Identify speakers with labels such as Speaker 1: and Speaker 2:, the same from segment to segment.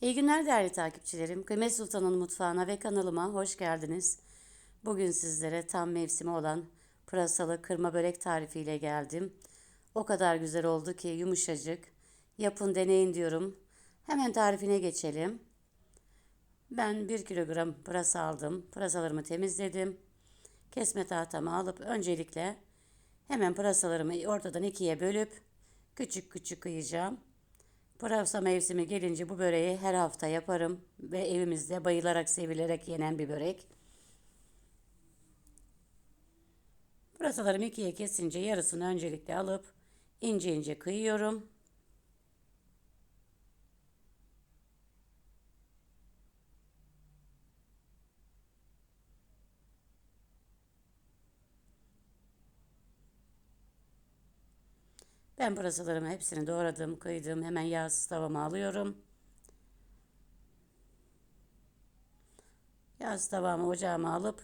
Speaker 1: İyi günler değerli takipçilerim. Kıymet Sultan'ın mutfağına ve kanalıma hoş geldiniz. Bugün sizlere tam mevsimi olan pırasalı kırma börek tarifiyle geldim. O kadar güzel oldu ki yumuşacık. Yapın deneyin diyorum. Hemen tarifine geçelim. Ben 1 kilogram pırasa aldım. Pırasalarımı temizledim. Kesme tahtamı alıp öncelikle hemen pırasalarımı ortadan ikiye bölüp küçük küçük kıyacağım. Pırasa mevsimi gelince bu böreği her hafta yaparım ve evimizde bayılarak sevilerek yenen bir börek. Pırasalarımı ikiye kesince yarısını öncelikle alıp ince ince kıyıyorum. Ben pırasalarımı hepsini doğradım, kıydım. Hemen yağsız tavama alıyorum. Yağsız tavamı ocağıma alıp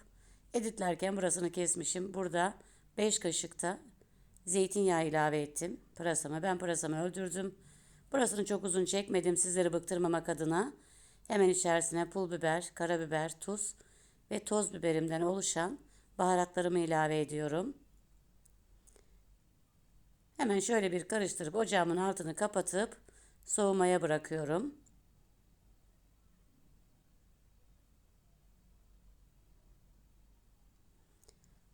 Speaker 1: editlerken burasını kesmişim. Burada 5 kaşıkta zeytinyağı ilave ettim pırasama. Ben pırasamı öldürdüm. Burasını çok uzun çekmedim sizleri bıktırmamak adına. Hemen içerisine pul biber, karabiber, tuz ve toz biberimden oluşan baharatlarımı ilave ediyorum. Hemen şöyle bir karıştırıp ocağımın altını kapatıp soğumaya bırakıyorum.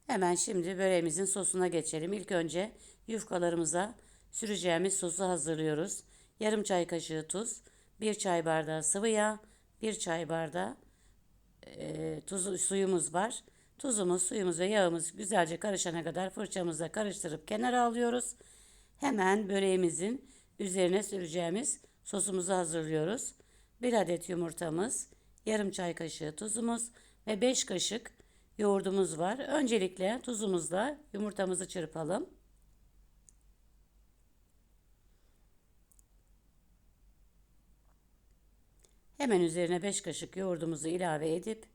Speaker 1: Hemen şimdi böreğimizin sosuna geçelim. İlk önce yufkalarımıza süreceğimiz sosu hazırlıyoruz. Yarım çay kaşığı tuz, bir çay bardağı sıvı yağ, bir çay bardağı e, tuz, suyumuz var. Tuzumuz, suyumuz ve yağımız güzelce karışana kadar fırçamızla karıştırıp kenara alıyoruz. Hemen böreğimizin üzerine süreceğimiz sosumuzu hazırlıyoruz. Bir adet yumurtamız, yarım çay kaşığı tuzumuz ve 5 kaşık yoğurdumuz var. Öncelikle tuzumuzla yumurtamızı çırpalım. Hemen üzerine 5 kaşık yoğurdumuzu ilave edip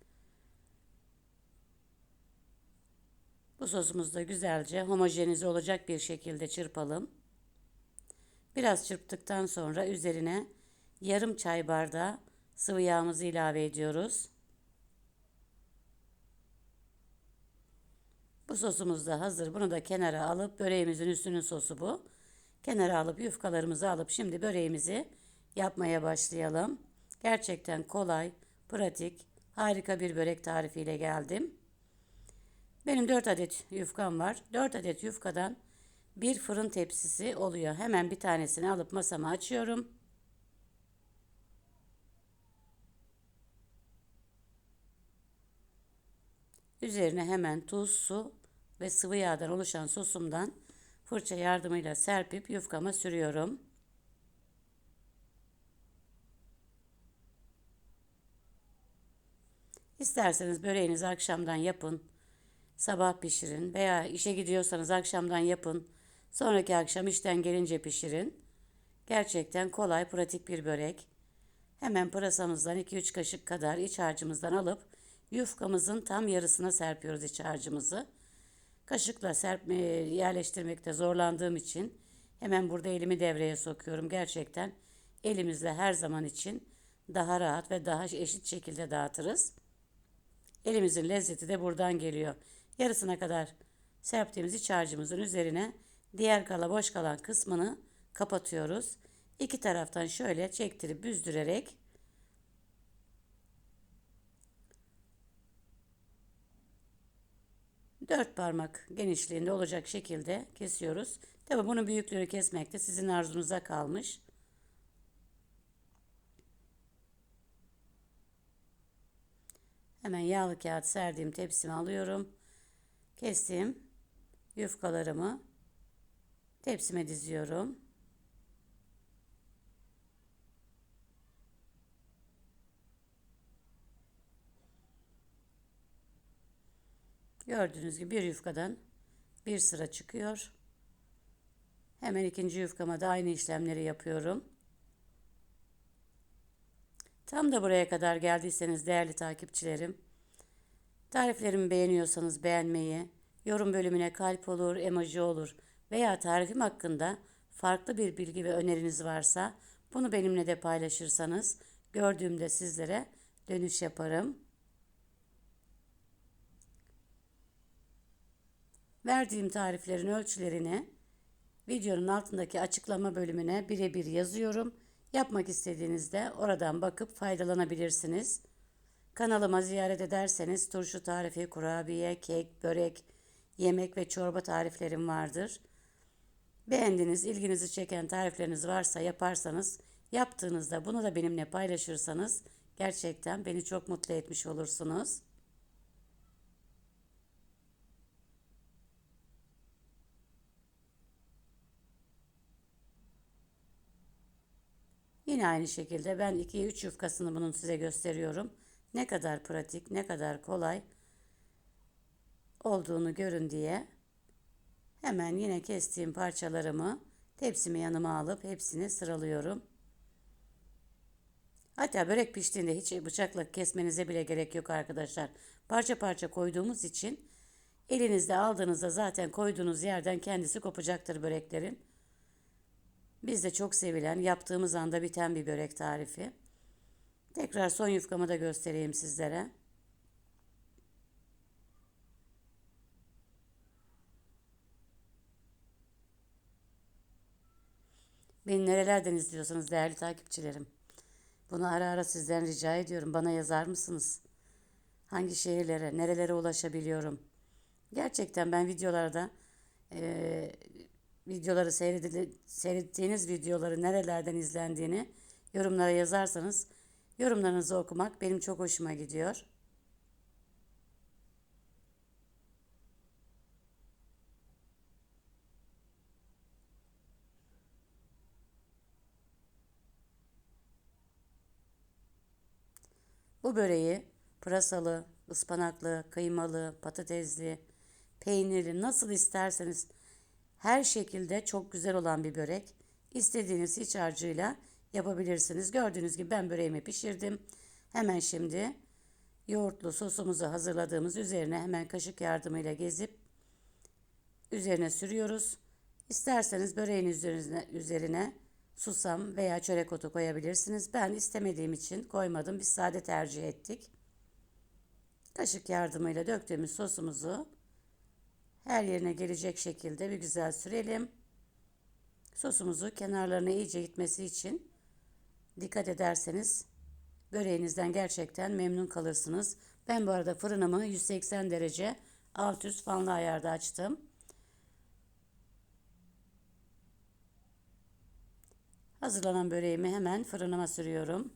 Speaker 1: bu sosumuzu da güzelce homojenize olacak bir şekilde çırpalım. Biraz çırptıktan sonra üzerine yarım çay bardağı sıvı yağımızı ilave ediyoruz. Bu sosumuz da hazır. Bunu da kenara alıp böreğimizin üstünün sosu bu. Kenara alıp yufkalarımızı alıp şimdi böreğimizi yapmaya başlayalım. Gerçekten kolay, pratik, harika bir börek tarifiyle geldim. Benim 4 adet yufkam var. 4 adet yufkadan bir fırın tepsisi oluyor. Hemen bir tanesini alıp masama açıyorum. Üzerine hemen tuz, su ve sıvı yağdan oluşan sosumdan fırça yardımıyla serpip yufkama sürüyorum. İsterseniz böreğinizi akşamdan yapın. Sabah pişirin veya işe gidiyorsanız akşamdan yapın. Sonraki akşam işten gelince pişirin. Gerçekten kolay, pratik bir börek. Hemen pırasamızdan 2-3 kaşık kadar iç harcımızdan alıp yufkamızın tam yarısına serpiyoruz iç harcımızı. Kaşıkla serpme, yerleştirmekte zorlandığım için hemen burada elimi devreye sokuyorum. Gerçekten elimizle her zaman için daha rahat ve daha eşit şekilde dağıtırız. Elimizin lezzeti de buradan geliyor. Yarısına kadar serptiğimiz iç harcımızın üzerine diğer kala boş kalan kısmını kapatıyoruz. İki taraftan şöyle çektirip büzdürerek dört parmak genişliğinde olacak şekilde kesiyoruz. Tabi bunun büyüklüğünü kesmek de sizin arzunuza kalmış. Hemen yağlı kağıt serdiğim tepsimi alıyorum. Kestiğim yufkalarımı tepsime diziyorum. Gördüğünüz gibi bir yufkadan bir sıra çıkıyor. Hemen ikinci yufkama da aynı işlemleri yapıyorum. Tam da buraya kadar geldiyseniz değerli takipçilerim, tariflerimi beğeniyorsanız beğenmeyi, yorum bölümüne kalp olur, emoji olur veya tarifim hakkında farklı bir bilgi ve öneriniz varsa bunu benimle de paylaşırsanız gördüğümde sizlere dönüş yaparım. Verdiğim tariflerin ölçülerini videonun altındaki açıklama bölümüne birebir yazıyorum. Yapmak istediğinizde oradan bakıp faydalanabilirsiniz. Kanalıma ziyaret ederseniz turşu tarifi, kurabiye, kek, börek, yemek ve çorba tariflerim vardır. Beğendiğiniz, ilginizi çeken tarifleriniz varsa yaparsanız, yaptığınızda bunu da benimle paylaşırsanız gerçekten beni çok mutlu etmiş olursunuz. Yine aynı şekilde ben 2'ye 3 yufkasını bunun size gösteriyorum. Ne kadar pratik, ne kadar kolay olduğunu görün diye hemen yine kestiğim parçalarımı tepsimi yanıma alıp hepsini sıralıyorum. Hatta börek piştiğinde hiç bıçakla kesmenize bile gerek yok arkadaşlar. Parça parça koyduğumuz için elinizde aldığınızda zaten koyduğunuz yerden kendisi kopacaktır böreklerin. Bizde çok sevilen, yaptığımız anda biten bir börek tarifi. Tekrar son yufkamı da göstereyim sizlere. Beni nerelerden izliyorsanız değerli takipçilerim. Bunu ara ara sizden rica ediyorum. Bana yazar mısınız? Hangi şehirlere, nerelere ulaşabiliyorum? Gerçekten ben videolarda e, videoları seyrettiğiniz videoları nerelerden izlendiğini yorumlara yazarsanız yorumlarınızı okumak benim çok hoşuma gidiyor. Bu böreği pırasalı, ıspanaklı, kıymalı, patatesli, peynirli nasıl isterseniz her şekilde çok güzel olan bir börek. İstediğiniz iç harcıyla yapabilirsiniz. Gördüğünüz gibi ben böreğimi pişirdim. Hemen şimdi yoğurtlu sosumuzu hazırladığımız üzerine hemen kaşık yardımıyla gezip üzerine sürüyoruz. İsterseniz böreğin üzerine, üzerine susam veya çörek otu koyabilirsiniz. Ben istemediğim için koymadım. Biz sade tercih ettik. Kaşık yardımıyla döktüğümüz sosumuzu her yerine gelecek şekilde bir güzel sürelim. Sosumuzu kenarlarına iyice gitmesi için dikkat ederseniz böreğinizden gerçekten memnun kalırsınız. Ben bu arada fırınımı 180 derece alt üst fanlı ayarda açtım. Hazırlanan böreğimi hemen fırınıma sürüyorum.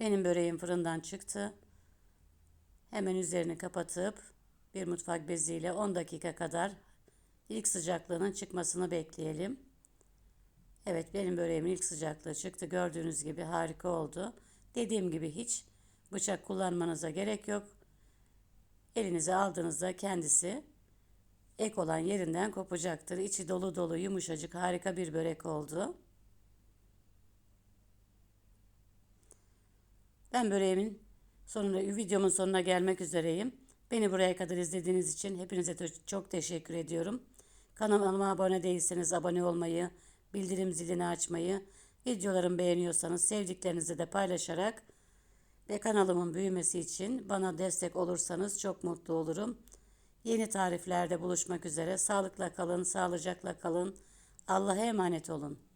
Speaker 1: Benim böreğim fırından çıktı. Hemen üzerini kapatıp bir mutfak beziyle 10 dakika kadar ilk sıcaklığının çıkmasını bekleyelim. Evet benim böreğimin ilk sıcaklığı çıktı. Gördüğünüz gibi harika oldu. Dediğim gibi hiç bıçak kullanmanıza gerek yok. Elinize aldığınızda kendisi ek olan yerinden kopacaktır. İçi dolu dolu yumuşacık harika bir börek oldu. Ben böreğimin sonuna, videomun sonuna gelmek üzereyim. Beni buraya kadar izlediğiniz için hepinize çok teşekkür ediyorum. Kanalıma abone değilseniz abone olmayı, bildirim zilini açmayı, videolarımı beğeniyorsanız sevdiklerinizle de paylaşarak ve kanalımın büyümesi için bana destek olursanız çok mutlu olurum. Yeni tariflerde buluşmak üzere. Sağlıkla kalın, sağlıcakla kalın. Allah'a emanet olun.